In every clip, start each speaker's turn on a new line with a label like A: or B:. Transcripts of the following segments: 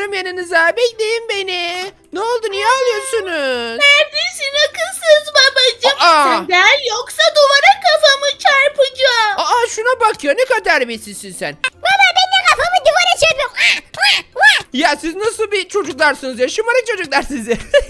A: geliyorum yanınıza. Bekleyin beni. Ne oldu niye ağlıyorsunuz?
B: Neredesin akılsız babacığım?
A: Aa!
B: Sen gel yoksa duvara kafamı çarpacağım.
A: Aa şuna bak ya ne kadar terbiyesizsin sen.
C: Baba ben de kafamı duvara çarpıyorum. Ah, ah, ah.
A: Ya siz nasıl bir çocuklarsınız ya? Şımarık çocuklar sizi.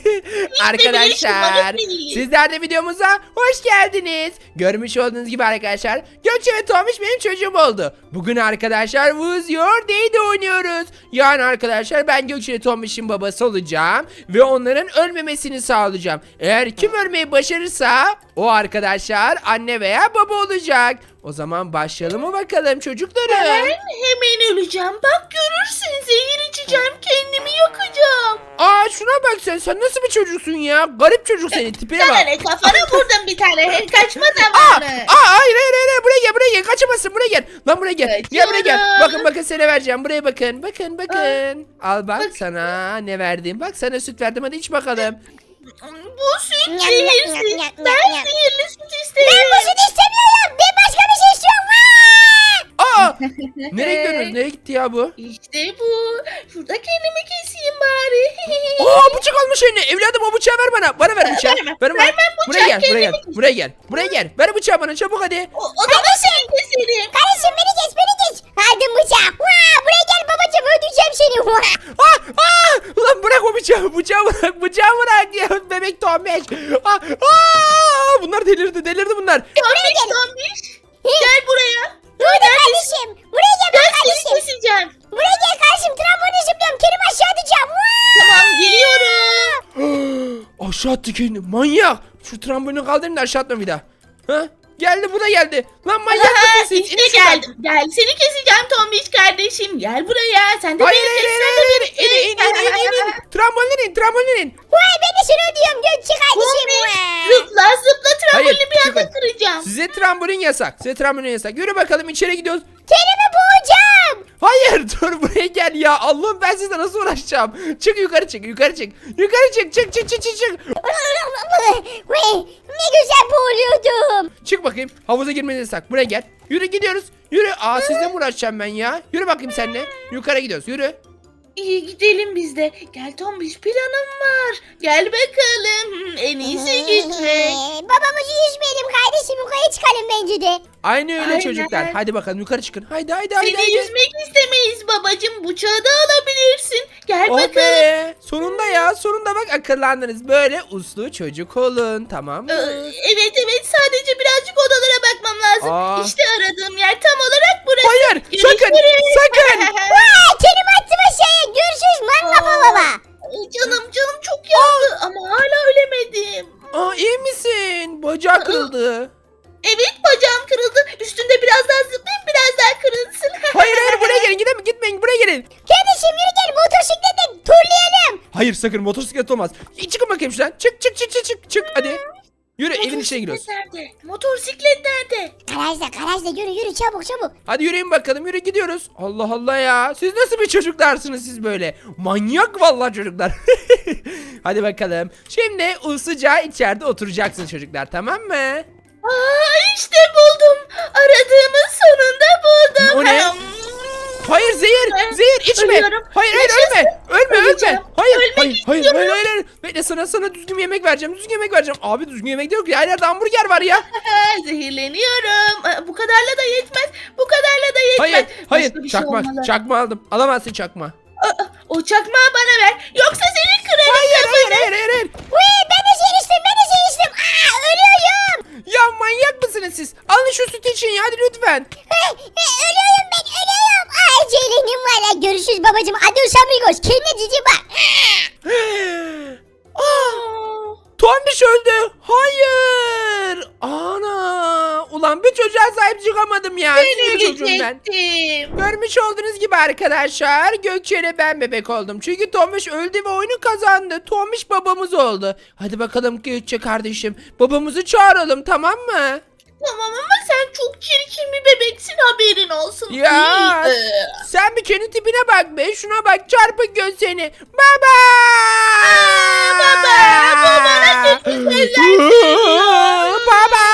A: arkadaşlar sizler de videomuza hoş geldiniz. Görmüş olduğunuz gibi arkadaşlar Gökçe ve Tomiş benim çocuğum oldu. Bugün arkadaşlar Who's Your Daddy oynuyoruz. Yani arkadaşlar ben Gökçe ve Tomiş'in babası olacağım. Ve onların ölmemesini sağlayacağım. Eğer kim ölmeyi başarırsa o arkadaşlar anne veya baba olacak. O zaman başlayalım mı bakalım çocuklarım?
B: Ben hemen öleceğim. Bak görürsün zehir içeceğim kendimi yakacağım.
A: Aa şuna bak sen sen nasıl bir çocuksun ya? Garip çocuk senin tipine
B: Sana
A: bak.
B: ne kafana vurdum bir tane. Kaçma
A: Aa,
B: zamanı.
A: aa hayır hayır hayır buraya gel buraya gel kaçamazsın buraya gel. Lan buraya gel. Gel buraya gel. Bakın bakın sana vereceğim buraya bakın. Bakın bakın. Al bak sana ne verdim. Bak sana süt verdim hadi iç bakalım.
B: Bu süt
C: nyam,
B: Ben zehirli süt
C: Ben
B: isterim.
C: bu sütü istemiyorum. Ben başka bir şey istiyorum.
A: Aa! Nereye gidiyorsunuz? Nereye gitti ya bu?
B: İşte bu. Şurada kendimi keseyim bari.
A: Aa bıçak almış eline. Evladım o bıçağı ver bana. Bana ver bıçağı.
B: Vermem,
A: Ver bana.
B: vermem
A: Buraya gel,
B: bıçağı,
A: buraya gel. Buraya gel. Buraya gel. Ver bıçağı bana çabuk hadi.
B: O, o zaman seni keserim.
C: Kardeşim beni
A: kendini. Manyak. Şu trambolini kaldırın da aşağı atma bir daha. Ha? Geldi bu da geldi. Lan manyak mısın siz?
B: işte
A: şuradan.
B: geldim. Gel seni keseceğim Tombiş kardeşim. Gel buraya. Sen de
A: Hayır
B: beni
A: hayır
B: kes.
A: hayır
B: Sen de
A: hayır.
B: beni
A: İn in in in in in. İn trambolin in.
C: Vay ben de seni ödüyorum Gökçe kardeşim.
B: Zıpla zıpla trambolini bir anda kıracağım.
A: Size trambolin yasak. Size trambolin yasak. Yürü bakalım içeri gidiyoruz.
C: Kendimi boğacağım.
A: Hayır dur buraya gel ya. Allah'ım ben sizle nasıl uğraşacağım. Çık yukarı çık yukarı çık. Yukarı çık çık çık çık çık çık.
C: Ne güzel boğuluyordum.
A: Çık bakayım. Havuza girmeniz yasak. Buraya gel. Yürü gidiyoruz. Yürü. Aa sizle mi uğraşacağım ben ya? Yürü bakayım seninle. Yukarı gidiyoruz. Yürü.
B: İyi gidelim biz de. Gel Tombiş planım var. Gel bakalım. En iyisi gitmek.
C: Ee, Babamızı üzmeyelim kardeşim. Yukarı çıkalım bence de.
A: Aynı öyle
B: Aynen.
A: çocuklar. Hadi bakalım yukarı çıkın. Haydi haydi haydi.
B: Seni
A: haydi.
B: yüzmek istemeyiz babacım. Bıçağı da alabilirsin. Gel
A: Oh
B: bakalım.
A: be. Sonunda ya. Sonunda bak akıllandınız. Böyle uslu çocuk olun. Tamam
B: Ee,
A: mı?
B: Evet evet sadece birazcık odalara bakmam lazım.
A: Aa.
B: İşte aradığım yer tam olarak burası.
A: Hayır. Sakın.
B: Görüşürüz.
A: Sakın.
C: Vay, kendimi attım aşağıya. Görüşürüz man kafa baba.
B: Ay, canım canım çok yandı ama hala ölemedim.
A: Aa iyi misin? Bacağı kırıldı.
B: Evet bacağım kırıldı. Üstünde biraz daha zıplayayım biraz daha kırılsın.
A: Hayır hayır buraya gelin. Gidin gitmeyin. Buraya gelin.
C: Kardeşim yürü gel motosikletle turlayalım.
A: Hayır sakın motosiklet olmaz. Çıkın bakayım şuradan. Çık çık çık çık çık. Çık hadi. Yürü evin içine giriyoruz.
B: Nerede? Motosiklet nerede?
C: Garajda garajda yürü yürü çabuk çabuk.
A: Hadi yürüyün bakalım yürü gidiyoruz. Allah Allah ya. Siz nasıl bir çocuklarsınız siz böyle? Manyak vallahi çocuklar. Hadi bakalım. Şimdi usluca içeride oturacaksınız çocuklar tamam mı?
B: Aa işte buldum. Aradığımı sonunda buldum.
A: O ne? Hayır zehir. Zehir içme.
B: ölüyorum.
A: Hayır hayır ölme. Ölme ölme.
B: Öleceğim.
A: Hayır
B: Ölmek
A: hayır, hayır
B: istiyorum.
A: hayır hayır hayır. Bekle sana sana düzgün yemek vereceğim. Düzgün yemek vereceğim. Abi düzgün yemek de yok ya. Her yerde hamburger var ya.
B: Zehirleniyorum. Aa, Bu kadarla da yetmez. Bu kadarla da yetmez.
A: Hayır hayır.
B: Başka bir şey
A: Çakma.
B: olmalı.
A: Çakma aldım. Alamazsın çakma.
B: Aa, O çakmağı bana ver. Yoksa seni kırarım
A: Hayır hayır hayır hayır. hayır.
C: Vay ben de ben de. Aa ölüyorum.
A: Ya manyak mısınız siz? Alın şu süt için ya hadi lütfen.
C: Ölüyorum ben ölüyorum. Ay Ceylin'im var ya görüşürüz babacım. Adios amigos. Kendine cici bak.
A: ah,
B: Aa,
A: Tombiş öldü. Hayır. Ana. Ulan bir çocuğa sahip çıkamadım ya.
B: Ben
A: Sizin çocuğum ben.
B: ölecektim.
A: Görmüş olduğunuz gibi arkadaşlar Gökçe ile ben bebek oldum. Çünkü Tomiş öldü ve oyunu kazandı. Tomiş babamız oldu. Hadi bakalım Gökçe kardeşim. Babamızı çağıralım tamam mı?
B: Tamam ama sen çok çirkin bir bebeksin haberin olsun.
A: Ya
B: Ee,
A: sen bir kendi tipine bak be. Şuna bak çarpık göz seni. Baba!
B: baba, babana kötü şeyler
A: Baba!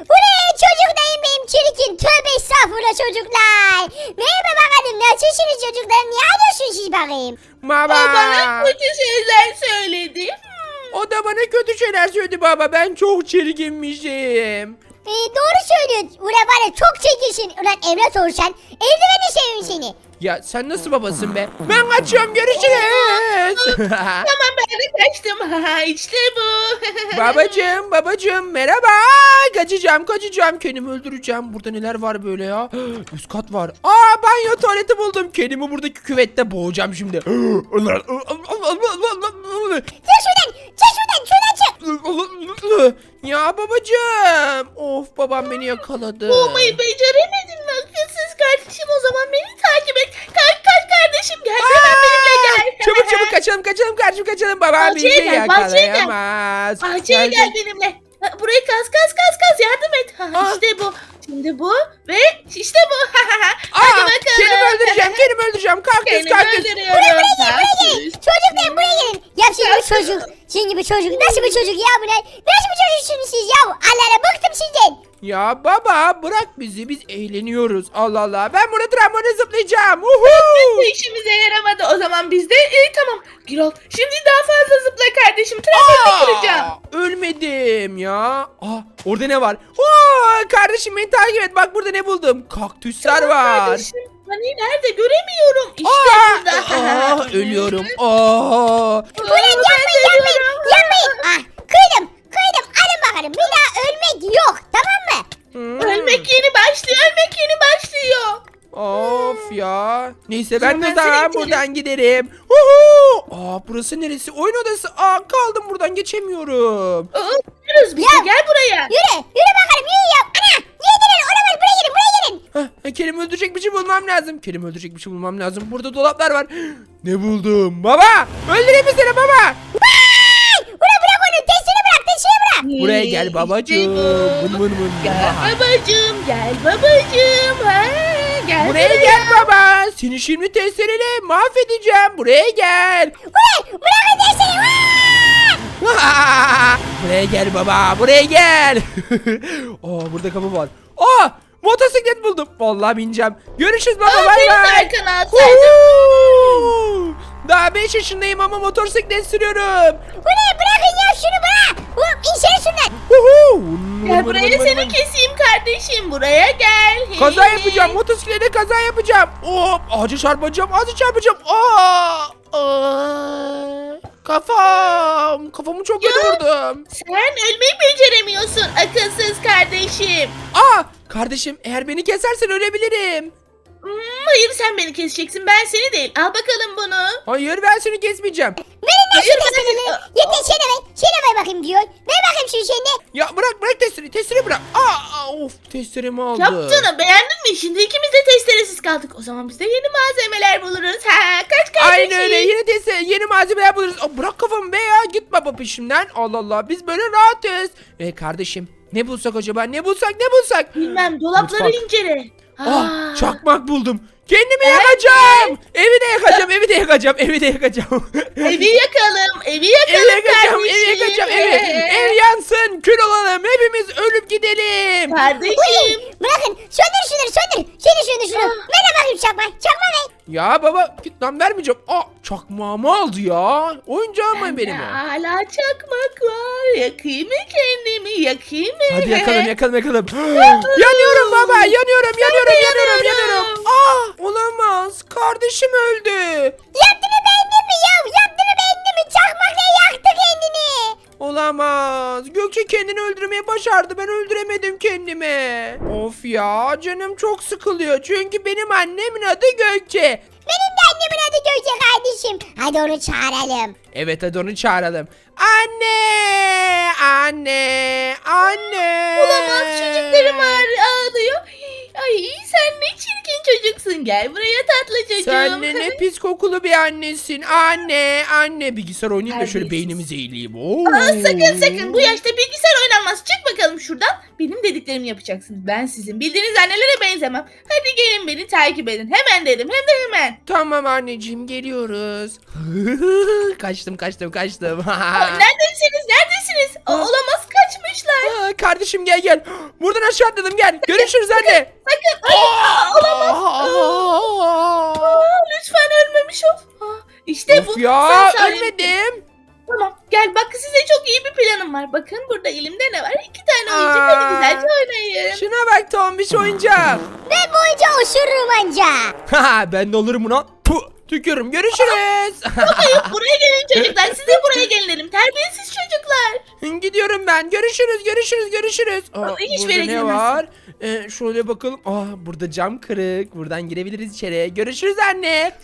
C: Bu ne çocuk dayım benim çirkin. Tövbe estağfurullah çocuklar. Merhaba bakalım nasılsınız çocuklar? Niye konuşuyorsun siz bakayım?
A: Baba.
B: bana kötü şeyler söyledi. Hmm.
A: O da bana kötü şeyler söyledi baba. Ben çok çirkinmişim.
C: Ee, doğru söylüyorsun. Ulan var ya çok çekilsin. Ulan evlat olsan eldiveni seveyim seni.
A: Ya sen nasıl babasın be? Ben kaçıyorum görüşürüz.
B: Tamam ben de kaçtım. Ha, işte bu.
A: babacım babacım merhaba. Kaçacağım kaçacağım. Kendimi öldüreceğim. Burada neler var böyle ya? Üst kat var. Aa banyo tuvaleti buldum. Kendimi buradaki küvette boğacağım şimdi.
C: Çık şuradan. Çık şuradan. Çık.
A: Ya babacım. Of babam beni yakaladı.
B: Olmayı beceremedin mi akılsız kardeşim? O zaman beni takip et. Kalk kalk kardeşim gel hemen benimle gel.
A: Çabuk çabuk kaçalım kaçalım kardeşim kaçalım. Babam
B: Bahçeye
A: bizi
B: gel, bahçeye gel.
A: yakalayamaz.
B: Bahçeye gel benimle. Ha, Burayı kaz kaz kaz kaz yardım et. Ha,
A: Ah.
B: işte bu. Şimdi bu ve işte bu.
A: Aa,
B: Hadi bakalım.
A: kendimi öldüreceğim kendimi öldüreceğim. Kaktüs
B: Kendimi
A: kaktüs.
B: öldürüyorum. Kaktüs.
C: Çocuklar buraya gelin. Ya şimdi bu çocuk. Şimdi bu çocuk. Nasıl bir çocuk ya bu ne? Nasıl bir çocuksunuz siz ya? Allah Allah bıktım sizden.
A: Ya baba bırak bizi biz eğleniyoruz. Allah Allah ben burada tramvayla zıplayacağım. Uhu.
B: Bu işimize yaramadı. O zaman biz de e, tamam. Gürol şimdi daha fazla zıpla kardeşim. Trafikte kıracağım.
A: Aa, ölmedim ya. Aa, orada ne var? Aa, kardeşim beni takip et. Bak burada ne buldum. Kaktüsler var.
B: Kardeşim hani nerede göremiyorum. İşte
A: Aa,
B: burada.
A: aa, ölüyorum. Aa.
C: Ulan yapmayın yapmayın. Yapmayın. Ah kıydım. Kıydım. Alın bakalım. Bir daha ölmek yok. Tamam mı?
A: Hmm.
B: Ölmek yeni başlıyor. Ölmek yeni başlıyor.
A: Of Neyse ben de
B: seni
A: buradan giderim. Uhu. Aa burası neresi? Oyun odası. Aa kaldım buradan geçemiyorum.
B: Aa, Gidiyoruz biz de
C: Ya.
B: gel buraya.
C: Yürü. Yürü bakalım. Yürü ya. Ana. Yedirin. Olamaz. Buraya gelin. Buraya gelin.
A: Heh, Kerim öldürecek bir şey bulmam lazım. Kerim öldürecek bir şey bulmam lazım. Burada dolaplar var. Ne buldum? Baba! Öldüreyim mi seni baba?
C: Vay! Ulan bırak onu. Testini bırak. Testini bırak.
A: Buraya gel babacığım.
B: bu.
A: Vın vın vın.
B: Gel
A: Aha.
B: babacığım gel babacığım. Ha, gel
A: Buraya gel baba. Seni şimdi testereyle mahvedeceğim. Buraya gel.
C: Ulan bırakın testini. Vay!
A: buraya gel baba. Buraya gel. Aa burada kapı var. Aa motosiklet buldum. Vallahi bineceğim. Görüşürüz baba.
B: Aa,
A: Bay
B: benim de
A: bay.
B: arkana!
A: Daha 5 yaşındayım ama motosiklet sürüyorum.
C: Ulan bırakın ya şunu bırak. Ulan insene şundan.
A: Huhu!
B: Gel buraya seni keseyim kardeşim. Buraya gel.
A: Kaza yapacağım. Motosiklete kaza yapacağım. Hop! Ağaca çarpacağım. Ağaca çarpacağım. Aa! Aa! Kafam. Kafamı çok kötü
B: Ya.
A: vurdum.
B: Sen ölmeyi beceremiyorsun akılsız kardeşim.
A: Aa! Kardeşim eğer beni kesersen ölebilirim.
B: Hmm, hayır sen beni keseceksin ben seni değil. Al bakalım bunu.
A: Hayır ben seni kesmeyeceğim.
C: Verin lan şu
B: Hayır,
C: testini. Yeter şene ver. Şene ver bakayım diyor. Ver bakayım şu şeyini.
A: Ya bırak bırak testleri. Testleri bırak. Aa! Of testerimi aldı.
B: Yaptığını beğendin mi? Şimdi ikimiz de testeresiz kaldık. O zaman biz de yeni malzemeler buluruz. Ha, kaç kardeşim.
A: Aynen öyle yeni testere yeni malzemeler buluruz. Aa, bırak kafamı be ya git baba peşimden. Allah Allah biz böyle rahatız. E kardeşim ne bulsak acaba ne bulsak ne bulsak.
B: Bilmem dolapları
A: Mutfak.
B: incele.
A: Ah
B: Aa,
A: çakmak buldum. Kendimi yakacağım. Evi de yakacağım, evi de yakacağım, evi de yakacağım.
B: Evi yakalım. Evi yakalım
A: evi yakacağım,
B: kardeşim.
A: evi yakacağım, evi. Ev yansın, kül olalım, hepimiz ölüp gidelim.
B: Kardeşim.
C: Uy, bırakın. Söndür şunları söndür. Söndür şunu şunu. Ver de bakayım çakma. Çakma ver.
A: Ya baba git lan vermeyeceğim. Aa çakmağımı aldı ya. Oyuncağım mı benim o?
B: Hala çakmak var. Yakayım mı kendimi? Yakayım mı?
A: Hadi yakalım yakalım yakalım. yanıyorum baba yanıyorum yanıyorum yanıyorum yanıyorum. Ah olamaz kardeşim öldü.
C: Yaptığını beğendin mi ya? Yaptığını beğendin mi? Çakmakla yaktı kendini.
A: Olamaz. Gökçe kendini öldürmeyi başardı. Ben öldüremedim kendimi. Of ya canım çok sıkılıyor. Çünkü benim annemin adı Gökçe.
C: Benim de annemin adı Gökçe kardeşim. Hadi onu çağıralım.
A: Evet hadi onu çağıralım. Anne! Anne! Anne!
B: Olamaz çocuklarım ağır- ağlıyor. Ay sen ne çirkin çocuksun. Gel buraya tatlı çocuğum.
A: Sen de ne pis kokulu bir annesin. Anne, anne. Bilgisayar oynayayım da şöyle
B: Terbiyesiz.
A: beynimizi eğleyeyim. Oo.
B: Aa, sakın sakın bu yaşta bilgisayar oynanmaz. Çık bakalım şuradan. Benim dediklerimi yapacaksınız. Ben sizin bildiğiniz annelere benzemem. Hadi gelin beni takip edin. Hemen dedim hem de hemen.
A: Tamam anneciğim geliyoruz. kaçtım kaçtım kaçtım.
B: Neredesiniz neredesiniz? Aa, olamaz kaçmışlar.
A: Kardeşim gel gel. Buradan aşağı atladım gel. Görüşürüz anne.
B: Sakın. Ay, aa, olamaz.
A: Aa.
B: Aa, lütfen ölmemiş o. İşte
A: Of
B: bu.
A: ya
B: Sen
A: ölmedim.
B: Tamam gel bak size çok iyi bir planım var. Bakın burada elimde ne var? İki tane oyuncak
A: Aa.
B: hadi güzelce oynayın.
A: Şuna bak Tombiş oyuncak.
C: Ben bu oyuncağı osururum anca.
A: Haha ben de olurum buna. Puh, tükürüm görüşürüz.
B: Hayır buraya gelin çocuklar. Size buraya gelin dedim. Terbiyesiz çocuklar.
A: Gidiyorum ben. Görüşürüz, görüşürüz, görüşürüz. Aa,
B: hiçbir
A: burada
B: yere
A: ne var? Ee, şöyle bakalım. Aa, burada cam kırık. Buradan girebiliriz içeri. Görüşürüz anne.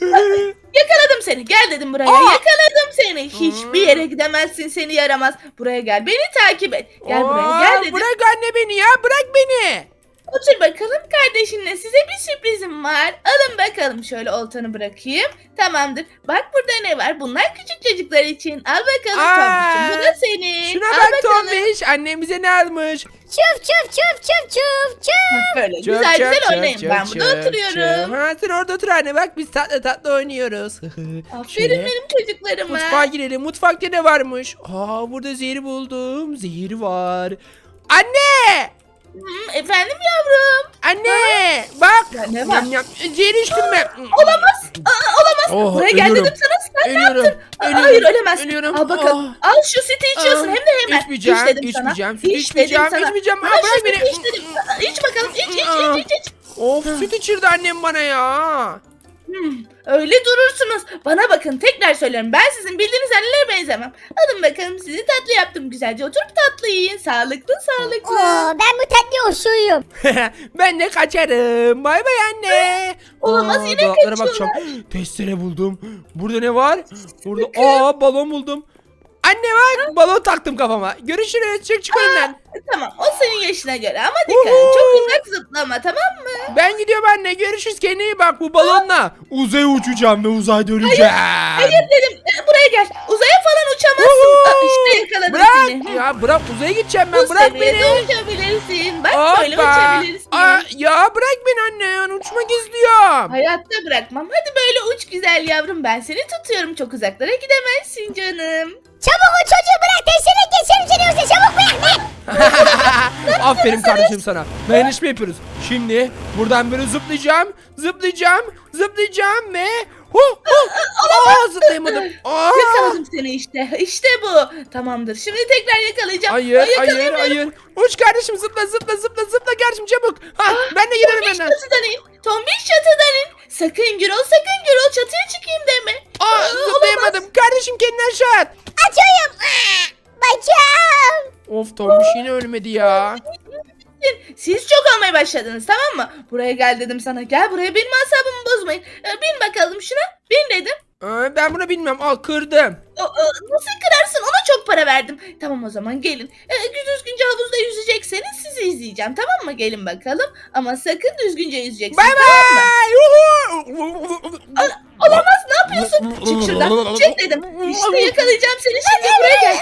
B: Yakaladım seni. Gel dedim buraya.
A: Aa.
B: Yakaladım seni. Hiçbir yere gidemezsin seni yaramaz. Buraya gel. Beni takip et. Gel buraya
A: Aa,
B: gel dedim.
A: Bırak anne beni ya. Bırak beni.
B: Otur bakalım kardeşinle size bir sürprizim var. Alın bakalım şöyle oltanı bırakayım. Tamamdır. Bak burada ne var? Bunlar küçük çocuklar için. Al bakalım
A: Aa.
B: Bu da senin.
A: Şuna
B: Al
A: bak
B: bakalım.
A: Tombiş. Annem bize ne almış?
C: Çuf çuf çuf çuf çuf çuf.
B: Böyle güzel
A: çöp,
B: güzel oynayın.
A: çöp,
B: ben burada oturuyorum.
A: çöp. Ha sen orada otur anne. Bak biz tatlı tatlı oynuyoruz.
B: Aferin
A: Şöyle.
B: benim çocuklarıma.
A: Mutfağa girelim. Mutfakta ne varmış? Aa burada zehir buldum. Zehir var. Anne!
B: Efendim yavrum.
A: Anne! Bak!
B: Ya ne var?
A: Yam. Zehir içtim ben.
B: Olamaz. Aa, olamaz.
A: Oh,
B: Buraya gel
A: ölüyorum.
B: dedim sana. Sen ne
A: Ölüyorum.
B: yaptın? Aa,
A: Ölüyorum.
B: Hayır ölemezsin.
A: Ölüyorum.
B: Al bakalım.
A: Oh.
B: Al şu sütü içiyorsun
A: Aa,
B: hem de hemen.
A: içmeyeceğim,
B: İç dedim
A: içmeyeceğim,
B: sana.
A: sütü
B: İç
A: içmeyeceğim,
B: dedim sana.
A: içmeyeceğim. Aa,
B: Al
A: bırak
B: şu
A: beni.
B: sütü iç dedim. İç bakalım. İç iç
A: Aa.
B: iç iç. iç.
A: Of süt içirdi annem bana ya.
B: Hmm, öyle durursunuz. Bana bakın tekrar söylüyorum. Ben sizin bildiğiniz annelere benzemem. Alın bakalım sizi tatlı yaptım. Güzelce oturup tatlı yiyin. Sağlıklı sağlıklı.
C: Oo, ben bu tatlı osuruyorum.
A: ben de kaçarım. Bay bay anne.
B: Olamaz,
A: Aa,
B: yine
A: dolaplara
B: kaçıyorlar.
A: bakacağım. Testere buldum. Burada ne var? Burada aa balon buldum. Anne bak balon taktım kafama. Görüşürüz. Çık çık önümden.
B: Tamam o senin yaşına göre ama dikkat.
A: Uhu.
B: Çok uzak zıplama tamam mı?
A: Ben gidiyorum anne. Görüşürüz. Kendine iyi bak bu balonla. Uzaya uçacağım ve uzay döneceğim.
B: Hayır dedim. e, Buraya gel. Uzaya falan uçamazsın.
A: Uhu.
B: Aa, işte yakaladım
A: Bırak.
B: seni.
A: Ya bırak uzaya gideceğim ben.
B: Bu
A: bırak
B: seviyede
A: beni.
B: uçabilirsin. Bak böyle
A: Hoppa.
B: uçabilirsin.
A: Aa, ya bırak beni anne. Yani uçmak istiyorum.
B: Hayatta bırakmam. Hadi böyle uç güzel yavrum. Ben seni tutuyorum. Çok uzaklara gidemezsin canım.
C: Çabuk o çocuğu bırak desene geçerim seni yoksa çabuk bırak ne?
A: Aferin kardeşim sana. Dayanışma yapıyoruz. Şimdi buradan böyle zıplayacağım. Zıplayacağım. Zıplayacağım ve... Huh, huh. Aa, zıplayamadım. Aa.
B: Yakaladım seni işte. İşte bu. Tamamdır. Şimdi tekrar yakalayacağım.
A: Hayır,
B: Ay,
A: hayır,
B: yakalayamıyorum.
A: hayır. Uç kardeşim zıpla, zıpla, zıpla, zıpla kardeşim çabuk. Ha, ben de giderim
B: Tombiş
A: benden.
B: çatıdan in. Tombiş çatıdan in. Sakın Gürol sakın Gürol çatıya çıkayım deme.
A: Aa,
B: Aa,
A: zıplayamadım. Kardeşim kendini aşağı at.
C: Açıyorum. Aa, Bacağım.
A: Of Tombiş yine ölmedi ya.
B: Siz çok olmaya başladınız tamam mı? Buraya gel dedim sana. Gel buraya benim asabımı bozmayın. Ee, bin bakalım şuna. Bin dedim.
A: Aa, ben bunu bilmem. Al kırdım.
B: O, o, nasıl kırarsın? Ona çok para verdim. Tamam o zaman gelin. Ee, düzgünce havuzda yüzecekseniz sizi izleyeceğim. Tamam mı? Gelin bakalım. Ama sakın düzgünce yüzeceksiniz.
A: Bay
B: tamam mı?
A: bay. Yuhu.
B: Çık şuradan. Çık dedim. İşte yakalayacağım seni. Şimdi buraya gel.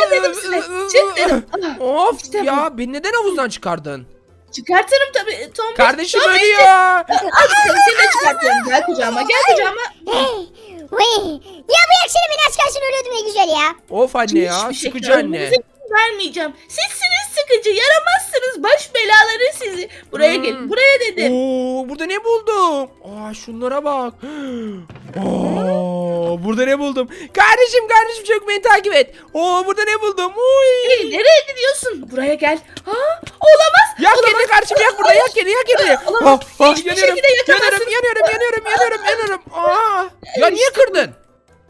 B: Çık dedim size. Çık dedim.
A: Of
B: İşte bu.
A: ya beni neden havuzdan çıkardın?
B: Çıkartırım tabii. Tom
A: Kardeşim
B: Tom-
A: ölüyor.
B: Al bakalım seni de çıkartıyorum. Gel kucağıma gel kucağıma.
C: Vay. Ya bu yakışını beni aç kalsın ölüyordum ne güzel ya.
A: Of anne ya
B: Hiçbir şey
A: sıkıcı anne.
B: vermeyeceğim. Sizsiniz sıkıcı. Yaramazsınız. Baş belaları sizi. Buraya
A: Hmm.
B: gelin. Buraya dedim.
A: Oo burada ne buldum? Aa şunlara bak. Oo burada ne buldum? Kardeşim kardeşim çok beni takip et. Oo burada ne buldum?
B: Hey,
A: Uy.
B: nereye gidiyorsun? Buraya gel. Ha, olamaz.
A: Yak kendini kardeşim yak burada yak kendini yak kendini.
B: Olamaz.
A: Ah, ah,
B: Hiçbir
A: yanıyorum,
B: şekilde yakamazsın.
A: yanıyorum yanıyorum yanıyorum yanıyorum yanıyorum. Aa. Ya niye kırdın?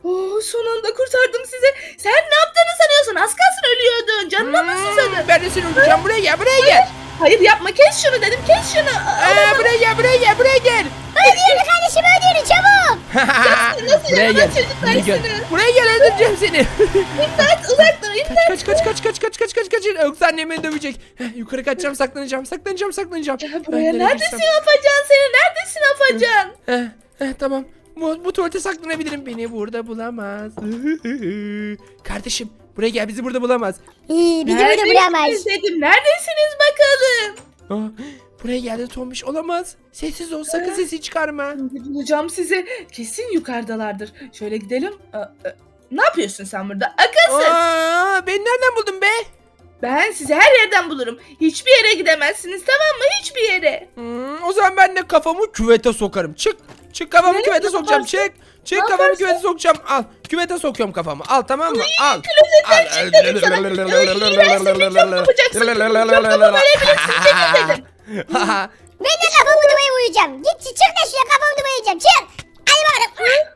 B: Oo, son anda kurtardım sizi. Sen ne yaptığını sanıyorsun? Az kalsın ölüyordun. Canına mı
A: Hmm,
B: susadın?
A: ben de seni öldüreceğim. Buraya gel buraya gel.
B: Hayır yapma kes şunu dedim. Kes şunu.
A: Aa, buraya gel buraya gel buraya gel.
C: Öldürün kardeşim öldürün çabuk.
B: nasıl
A: buraya
B: yaramaz
A: gel. Buraya gel. Buraya gel öldüreceğim seni.
B: İmdat uzak dur imdat.
A: Kaç kaç kaç kaç kaç kaç kaç kaç yoksa annem beni dövecek. Heh, yukarı kaçacağım saklanacağım saklanacağım saklanacağım. Ben
B: buraya.
A: nereye
B: Neredesin
A: gitsem?
B: Afacan seni? Neredesin Afacan?
A: Heh, heh, tamam. Bu, bu tuvalete saklanabilirim. Beni burada bulamaz. Kardeşim buraya gel bizi burada bulamaz.
C: İyi bizi burada bulamaz.
B: Neredesiniz dedim. Neredesiniz bakalım?
A: Aa, buraya geldi Tombiş olamaz. Sessiz ol sakın sesi çıkarma.
B: Bulacağım sizi. Kesin yukarıdalardır. Şöyle gidelim. Aa, Ne yapıyorsun sen burada? Akılsız.
A: Aa, beni nereden buldun be?
B: Ben sizi her yerden bulurum. Hiçbir yere gidemezsiniz tamam mı? Hiçbir yere.
A: Hmm, o zaman ben de kafamı küvete sokarım. Çık. Çık kafamı
B: Nereye
A: küvete sokacağım. Çık. Çek
B: Ne
A: kafamı
B: yaparsın?
A: küvete sokacağım. Al. Küvete sokuyorum kafamı. Al tamam mı? Al.
B: Klozetten çık dedim sana. Bir çok yapacaksın. Çok yapamı verebilirsin. Çekil dedim.
C: Ben de kafamı duvaya uyuyacağım. Git çık da şuraya kafamı duvaya uyuyacağım. Çık. Bakalım.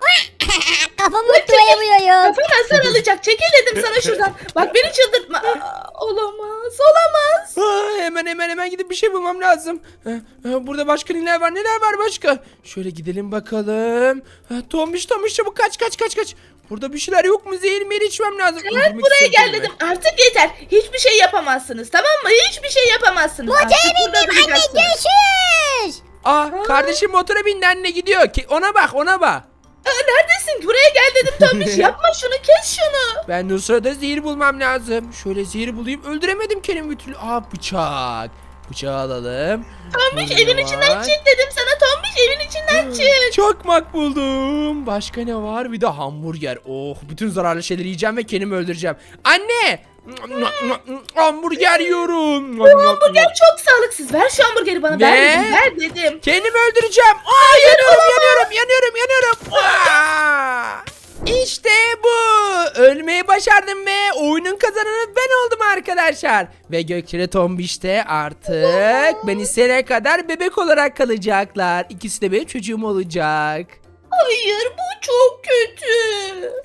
C: kafamı duvaya uyuyorum.
B: Kafan hasar alacak. Çekil dedim sana şuradan. Bak beni çıldırtma. Aa, olamaz. Olamaz.
A: Aa, hemen hemen hemen gidip bir şey bulmam lazım. Ee, e, Burada başka neler var neler var başka. Şöyle gidelim bakalım. Ha, Tombiş tombiş çabuk kaç kaç kaç kaç. Burada bir şeyler yok mu? Zehir mehir içmem lazım. Öldürmek
B: buraya
A: istiyorum
B: gel
A: kendimi.
B: dedim. Artık yeter. Hiçbir şey yapamazsınız. Tamam mı? Hiçbir şey yapamazsınız. Artık burada
C: bindim anne
B: duracaksınız.
C: görüşürüz.
A: Aa kardeşim motora bindi anne gidiyor. Ki ona bak ona bak.
B: Aa, neredesin? Buraya gel dedim Tombiş. Yapma şunu. Kes şunu.
A: Ben de o sırada zehir bulmam lazım. Şöyle zehir bulayım. Öldüremedim kendimi bir türlü. Aa bıçak. Bıçağı alalım.
B: Tombiş
A: Burada
B: evin içinden
A: var?
B: çık dedim sana. Tombiş evin içinden çık.
A: Çakmak buldum. Başka ne var? Bir de hamburger. Oh bütün zararlı şeyleri yiyeceğim ve kendimi öldüreceğim. Anne! Hamburger yiyorum.
B: Bu hamburger çok sağlıksız. Ver şu hamburgeri bana. Ver dedim. Ver dedim.
A: Kendimi öldüreceğim. Aa yanıyorum yanıyorum yanıyorum yanıyorum. İşte bu. Ölmeyi başardım ve oyunun kazananı ben oldum arkadaşlar. Ve Gökçe Tombiş de artık ben isteyene kadar bebek olarak kalacaklar. İkisi de benim çocuğum olacak.
B: Hayır bu çok kötü.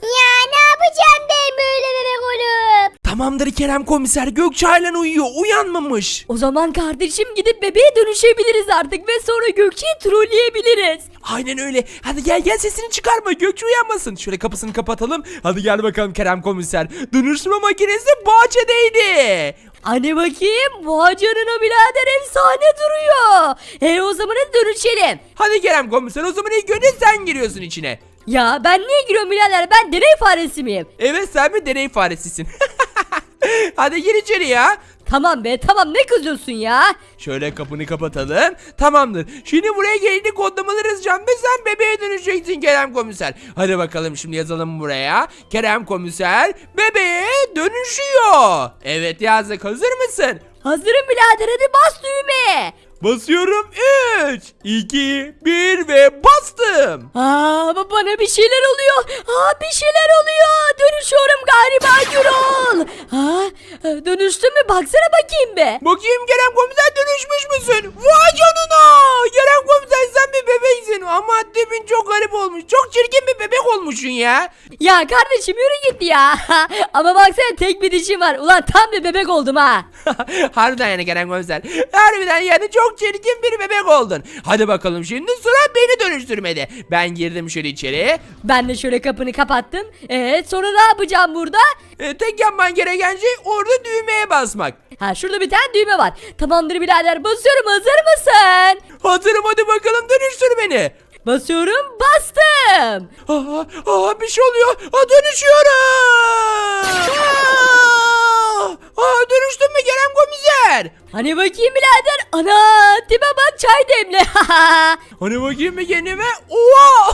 C: Ya ne yapacağım ben böyle bebek olup?
A: Tamamdır Kerem komiser Gökçe halen uyuyor uyanmamış.
D: O zaman kardeşim gidip bebeğe dönüşebiliriz artık ve sonra Gökçe'yi trolleyebiliriz.
A: Aynen öyle. Hadi gel gel sesini çıkarma Gökçe uyanmasın. Şöyle kapısını kapatalım. Hadi gel bakalım Kerem komiser. Dönüştürme makinesi bahçedeydi.
D: Hani bakayım vay canına birader efsane duruyor. E o zaman hadi dönüşelim.
A: Hadi Kerem komiser o zaman ilk önce sen giriyorsun içine.
D: Ya ben niye giriyorum birader ben deney faresi miyim?
A: Evet sen bir deney faresisin. Hadi gir içeri ya.
D: Tamam be tamam ne kızıyorsun ya?
A: Şöyle kapını kapatalım. Tamamdır. Şimdi buraya gelince kodlamaları yazacağım ve sen bebeğe dönüşeceksin Kerem komiser. Hadi bakalım şimdi yazalım buraya. Kerem komiser bebeğe dönüşüyor. Evet yazdık. Hazır mısın?
D: Hazırım birader hadi bas düğmeye.
A: Basıyorum 3, 2, 1 ve bastım.
D: Aa ba- bana bir şeyler oluyor. Aa bir şeyler oluyor. Dönüşüyorum galiba Gürol. Aa dönüştün mü baksana bakayım be.
A: Bakayım Kerem komiser dönüşmüş müsün? Vay canına! Kerem komiser sen bir bebeksin ama tipin çok garip olmuş. Çok çirkin bir bebek olmuşsun ya.
D: Ya kardeşim yürü git ya. Ama baksana tek bir dişim var. Ulan tam bir bebek oldum ha.
A: Harbiden yani Kerem komiser. Harbiden yani çok çirkin bir bebek oldun. Hadi bakalım şimdi sıra beni dönüştürmede. Ben girdim şöyle içeri.
D: Ben de şöyle kapını kapattım. Evet sonra ne yapacağım burada?
A: E, tek yapman gereken şey orada düğmeye basmak.
D: Ha şurada bir tane düğme var. Tamamdır birader basıyorum hazır mısın?
A: Hazırım hadi bakalım dönüştür beni.
D: Basıyorum bastım.
A: Aa, aa bir şey oluyor. Aa, dönüşüyorum. Aa, aa, dönüştüm mü Kerem komiser?
D: Hani bakayım birader. Ana tipe bak çay demle.
A: Hani bakayım bir kendime. Oha!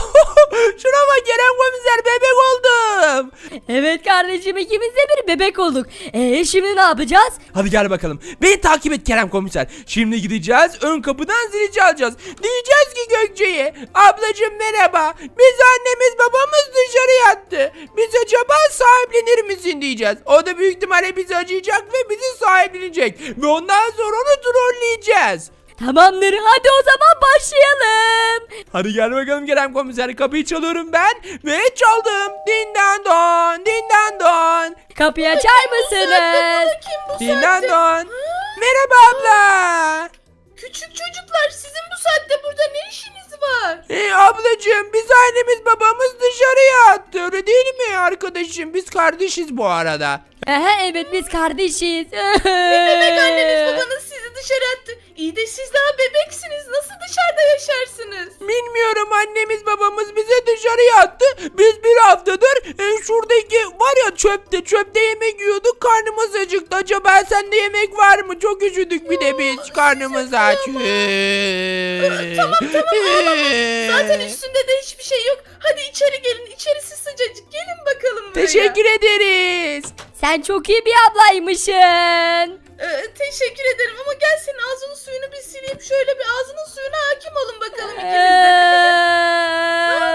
A: Şuna bak Kerem komiser bebek oldum.
D: evet kardeşim ikimiz de bir bebek olduk. Eee şimdi ne yapacağız?
A: Hadi gel bakalım. Beni takip et Kerem komiser. Şimdi gideceğiz. Ön kapıdan zili çalacağız. Diyeceğiz ki Gökçe'ye. Ablacım merhaba. Biz annemiz babamız dışarı yattı. Biz acaba sahiplenir misin diyeceğiz. O da büyük ihtimalle bizi acıyacak ve bizi sahiplenecek. Ve ondan sonra onu trolleyeceğiz.
D: Tamamdır hadi o zaman başlayalım.
A: Hadi gel bakalım Kerem komiser. Kapıyı çalıyorum ben. Ve çaldım. Dinden don. Dinden don.
D: Kapıyı açar mısınız?
B: Kim bu
A: Dinden
B: saatte?
A: don. Merhaba abla.
B: Küçük çocuklar sizin bu saatte burada ne işiniz var?
A: Ee, ablacığım biz annemiz babamız dışarıya attı öyle değil mi arkadaşım? Biz kardeşiz bu arada.
D: Ehe, evet biz kardeşiz.
B: Bebek anneniz babanız sizi dışarı attı. İyi de siz daha bebeksiniz. Nasıl dışarıda yaşarsınız?
A: Bilmiyorum annemiz babamız bize dışarıya attı. Biz bir haftadır e, şuradaki var ya çöpte çöpte yemek yiyorduk karnımız acıktı. Acaba sende yemek var mı? Çok üşüdük bir de biz karnımız aç.
B: Tamam tamam ağlamayın. Zaten üstünde de hiçbir şey yok. Hadi içeri gelin. İçerisi sıcacık. Gelin bakalım buraya.
A: Teşekkür ederiz.
D: Sen çok iyi bir ablaymışsın.
B: Ee, teşekkür ederim ama gel senin ağzının suyunu bir sileyim. Şöyle bir ağzının suyuna hakim olun bakalım ikiniz de.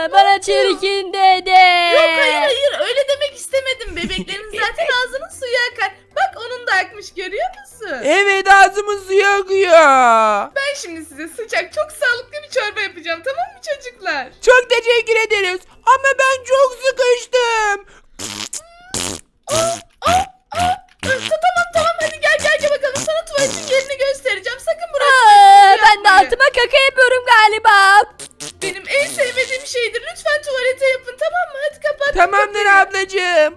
D: Ee, bana çirkin dedi.
B: Yok hayır hayır öyle demek istemedim. Bebeklerin zaten ağzının suyu akar. Bak onun da akmış görüyor musun?
A: Evet ağzımın suyu akıyor.
B: Ben şimdi size sıcak çok sağlıklı bir çorba yapacağım tamam mı çocuklar?
A: Çok teşekkür ederiz. Ama ben çok sıkıştım.
B: Ee, tamam tamam hadi gel gel gel bakalım sana tuvaletin yerini göstereceğim. Sakın buraya
D: Aa,
B: tuvaletinizi
D: ben de
B: yapmayın.
D: Altıma kaka yapıyorum galiba.
B: Benim en sevmediğim şeydir. Lütfen tuvalete yapın tamam mı? Hadi kapat.
A: Tamamdır ablacığım.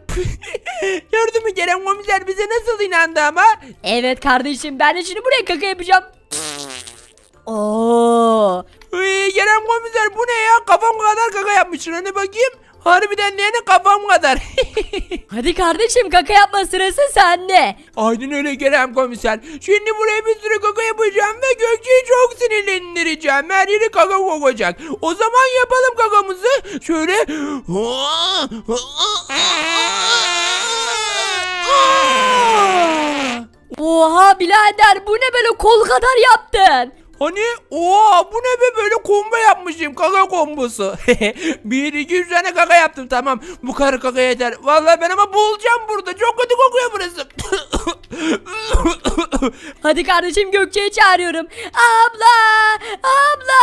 A: Gördün mü Kerem komiser bize nasıl inandı ama?
D: Evet kardeşim ben de şimdi buraya kaka yapacağım. Oo.
A: Uy, Kerem komiser bu ne ya? Kafam kadar kaka yapmışsın. Hani bakayım. Harbiden yani kafam kadar.
D: Hadi kardeşim kaka yapma sırası sende.
A: Aynen öyle Kerem komiser. Şimdi buraya bir sürü kaka yapacağım ve Gökçe'yi çok sinirlendireceğim. Her yeri kaka kokacak. O zaman yapalım kakamızı. Şöyle.
D: Oha birader bu ne böyle kol kadar yaptın.
A: Hani oha bu ne be böyle kombo yapmışım kaka kombosu. bir iki üç tane kaka yaptım tamam bu kadar kaka yeter. Vallahi ben ama boğulacağım burada çok kötü kokuyor burası.
D: Hadi kardeşim Gökçe'yi çağırıyorum. Abla! Abla!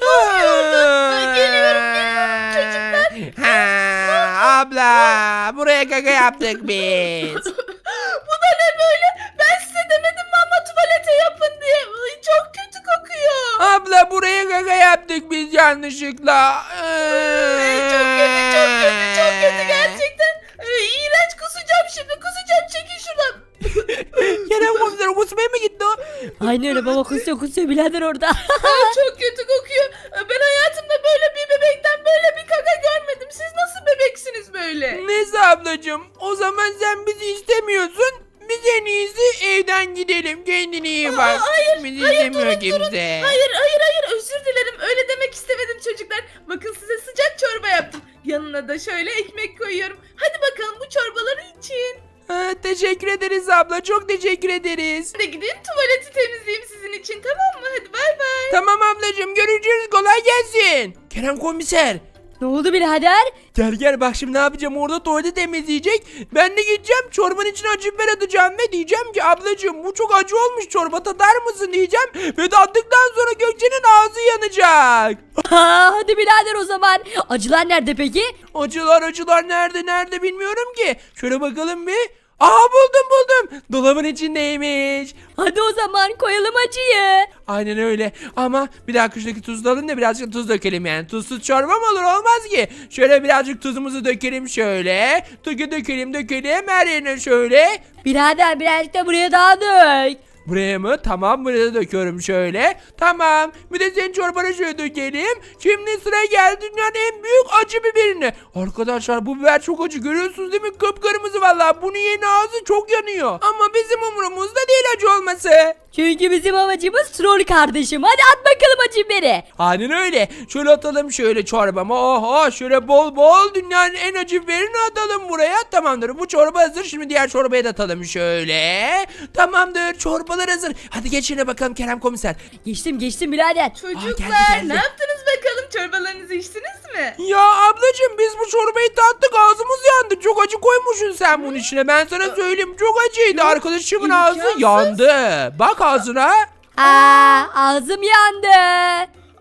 B: Geliyorum, geliyorum çocuklar.
A: Ha, abla buraya kaka yaptık biz.
B: Bu da ne böyle? Ben size demedim mi ama tuvalete yapın diye. Ay, Çok kötü kokuyor.
A: Abla buraya kaka yaptık biz yanlışlıkla.
B: Ay, çok kötü çok kötü çok kötü gerçekten. Ay, İğrenç kusacağım şimdi kusacağım çekin şuradan.
A: Kerem komiser kusmaya mı gitti o?
D: Aynen öyle baba kusuyor kusuyor birader orada.
B: Ay, çok kötü kokuyor. Ben hayatımda böyle bir bebekten böyle bir kaka görmedim. Siz nasıl bebeksiniz böyle?
A: Neyse ablacığım o zaman sen bizi istemiyorsun. Biz en iyisi evden gidelim. Kendine iyi bak.
B: hayır,
A: Bizi
B: hayır,
A: istemiyor
B: durun,
A: kimse.
B: Hayır hayır hayır özür dilerim öyle demek istemedim çocuklar. Bakın size sıcak çorba yaptım. Yanına da şöyle ekmek koyuyorum. Hadi bakalım bu çorbaları için.
A: Ha, teşekkür ederiz abla. Çok teşekkür ederiz.
B: Hadi gidin tuvaleti temizleyeyim sizin için tamam mı? Hadi bay bay.
A: Tamam ablacığım görüşürüz. Kolay gelsin. Kerem komiser.
D: Ne oldu birader?
A: Gel gel bak şimdi ne yapacağım orada tuvaleti temizleyecek. Ben de gideceğim çorbanın içine acı biber atacağım ve diyeceğim ki ablacığım bu çok acı olmuş çorba tatar mısın diyeceğim. Ve de attıktan sonra Gökçe'nin ağzı yanacak.
D: Ha, hadi birader o zaman. Acılar nerede peki?
A: Acılar acılar nerede nerede bilmiyorum ki. Şöyle bakalım bir. Aa buldum buldum. Dolabın içindeymiş.
D: Hadi o zaman koyalım acıyı.
A: Aynen öyle. Ama bir dakika şuradaki tuzlu alın da birazcık tuz dökelim yani. Tuzsuz çorba mı olur olmaz ki. Şöyle birazcık tuzumuzu dökelim şöyle. Tuzu dökelim dökelim her yerine şöyle.
D: Birader birazcık da buraya daha dök.
A: Buraya mı? Tamam buraya da döküyorum şöyle. Tamam. Bir de senin çorbana şöyle dökelim. Şimdi sıra geldi dünyanın en büyük acı biberine. Arkadaşlar bu biber çok acı görüyorsunuz değil mi? Kıpkırmızı vallahi. Bunu yiyen ağzı çok yanıyor. Ama bizim umurumuzda değil acı olması.
D: Çünkü bizim amacımız troll kardeşim. Hadi at bakalım acı biberi.
A: Aynen öyle. Şöyle atalım şöyle çorbama. Oho şöyle bol bol dünyanın en acı biberini atalım buraya. Tamamdır bu çorba hazır. Şimdi diğer çorbaya da atalım şöyle. Tamamdır çorbalar hazır. Hadi geçine bakalım Kerem komiser.
D: Geçtim geçtim birader.
B: Çocuklar
A: geldi, geldi.
B: ne yaptınız bakalım çorbalarınızı içtiniz mi?
A: Ya ablacığım biz bu çorbayı tattık ağzımız yandı. Çok acı koymuşsun sen bunun içine. Ben sana söyleyeyim çok acıydı. Arkadaşımın ağzı
B: imkansız.
A: yandı. Bak ağzına.
D: Aa, ağzım yandı.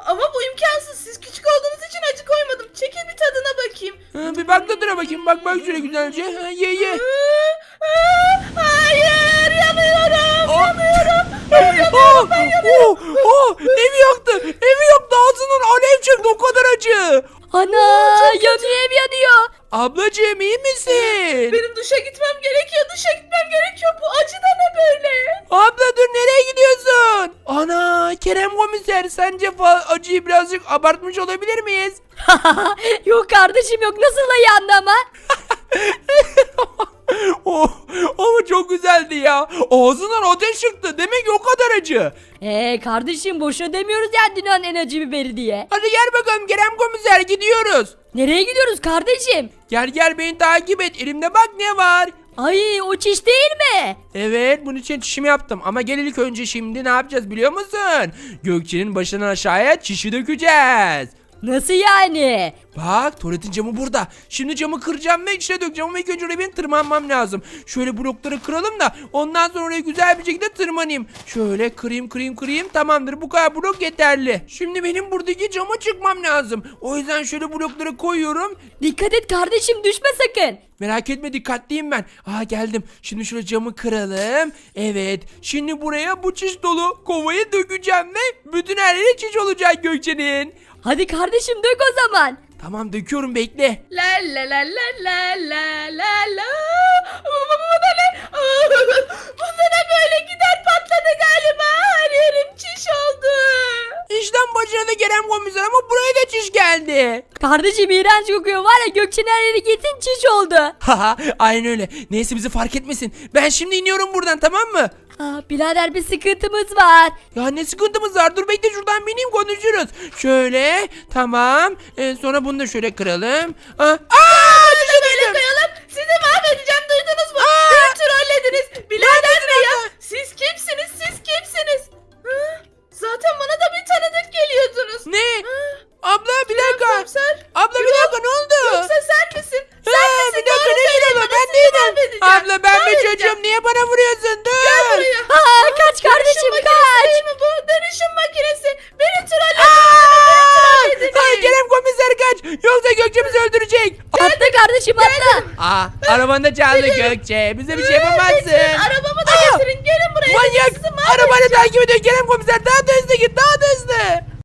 B: Ama bu imkansız. Siz küçük olduğunuz için acı koymadım. Çekin bir tadına bakayım.
A: Ha, Bir bak tadına bakayım. Bak bak şöyle güzelce. Ha, ye ye.
B: Aa, Hayır yanıyorum.
A: yanıyorum. Oh, oh, oh, evi yaktı. Evi yaktı. Ağzından alev çıktı. O kadar acı.
D: Ana yanıyor ev yanıyor.
A: Ablacığım iyi misin?
B: Benim duşa gitmem gerekiyor. Duşa gitmem gerekiyor. Bu acı da ne böyle?
A: Abla dur nereye gidiyorsun? Ana Kerem komiser sence fa- acıyı birazcık abartmış olabilir miyiz?
D: yok kardeşim yok nasıl da yandı ama.
A: oh, ama çok güzeldi ya. Ağzından ateş çıktı. Demek o kadar acı.
D: Ee kardeşim boşuna demiyoruz ya dünyanın en acı biberi diye.
A: Hadi gel bakalım Kerem komiser gidiyoruz.
D: Nereye gidiyoruz kardeşim?
A: Gel gel beni takip et. Elimde bak ne var.
D: Ay o çiş değil mi?
A: Evet bunun için çişimi yaptım ama gel ilk önce şimdi ne yapacağız biliyor musun? Gökçe'nin başından aşağıya çişi dökeceğiz.
D: Nasıl yani?
A: Bak tuvaletin camı burada. Şimdi camı kıracağım ve içine dökeceğim ama ilk önce oraya benim tırmanmam lazım. Şöyle blokları kıralım da ondan sonra oraya güzel bir şekilde tırmanayım. Şöyle kırayım kırayım kırayım tamamdır bu kadar blok yeterli. Şimdi benim buradaki cama çıkmam lazım. O yüzden şöyle blokları koyuyorum.
D: Dikkat et kardeşim düşme sakın.
A: Merak etme dikkatliyim ben. Aa geldim. Şimdi şöyle camı kıralım. Evet. Şimdi buraya bu çiş dolu kovayı dökeceğim ve bütün her yere çiş olacak Gökçe'nin.
D: Hadi kardeşim dök o zaman.
A: Tamam döküyorum bekle.
B: La la la la la la la la. Bu, bu, bu da ne? Ne böyle gider patladı galiba. Her yerim çiş oldu.
A: İşten başına da gelen komiser ama buraya da çiş geldi.
D: Kardeşim iğrenç kokuyor var ya Gökçe'nin her yeri gitsin çiş oldu.
A: Haha aynen öyle. Neyse bizi fark etmesin. Ben şimdi iniyorum buradan tamam mı?
D: Aa, birader bir sıkıntımız var.
A: Ya ne sıkıntımız var? Dur bekle şuradan bineyim konuşuruz. Şöyle tamam. Ee, sonra bunu da şöyle kıralım. Aa, aa çişe
B: Böyle koyalım. Sizi mahvedeceğim duydunuz mu?
A: Aa!
B: Beni trollediniz. Birader bey ya. Siz kimsiniz? Siz kimsiniz? Hı? Zaten bana da bir tanıdık geliyordunuz.
A: Ne? Abla bir dakika.
B: Komiser.
A: Abla bir dakika ne oldu?
B: Yoksa sen misin?
A: Ha,
B: Sen misin?
A: bir dakika
B: Doğru
A: ne
B: söyle
A: diyorsun?
B: bana,
A: Ben
B: sizi
A: değilim.
B: mahvedeceğim.
A: Abla ben
B: Mahvedeceğim.
A: çocuğum niye bana vuruyorsun? Dur.
B: Buraya.
D: Aa, kaç kardeşim
B: Dönüşüm
D: kaç.
B: makinesi değil mi bu? Dönüşüm makinesi. Beni trollediniz.
A: Aa!
B: Beni.
A: Ay, Kerem komiser kaç. Yoksa Gökçe bizi öldürecek.
D: Atla kardeşim atla.
A: Aa, arabanı da çaldı Gökçe. Bize bir şey yapamazsın.
B: Arabamı da
A: Aa!
B: getirin. Gelin buraya.
A: Manyak.
B: Sizi mahvedeceğim.
A: Arabayla takip ediyor Kerem komiser. Daha da hızlı git. Daha da hızlı.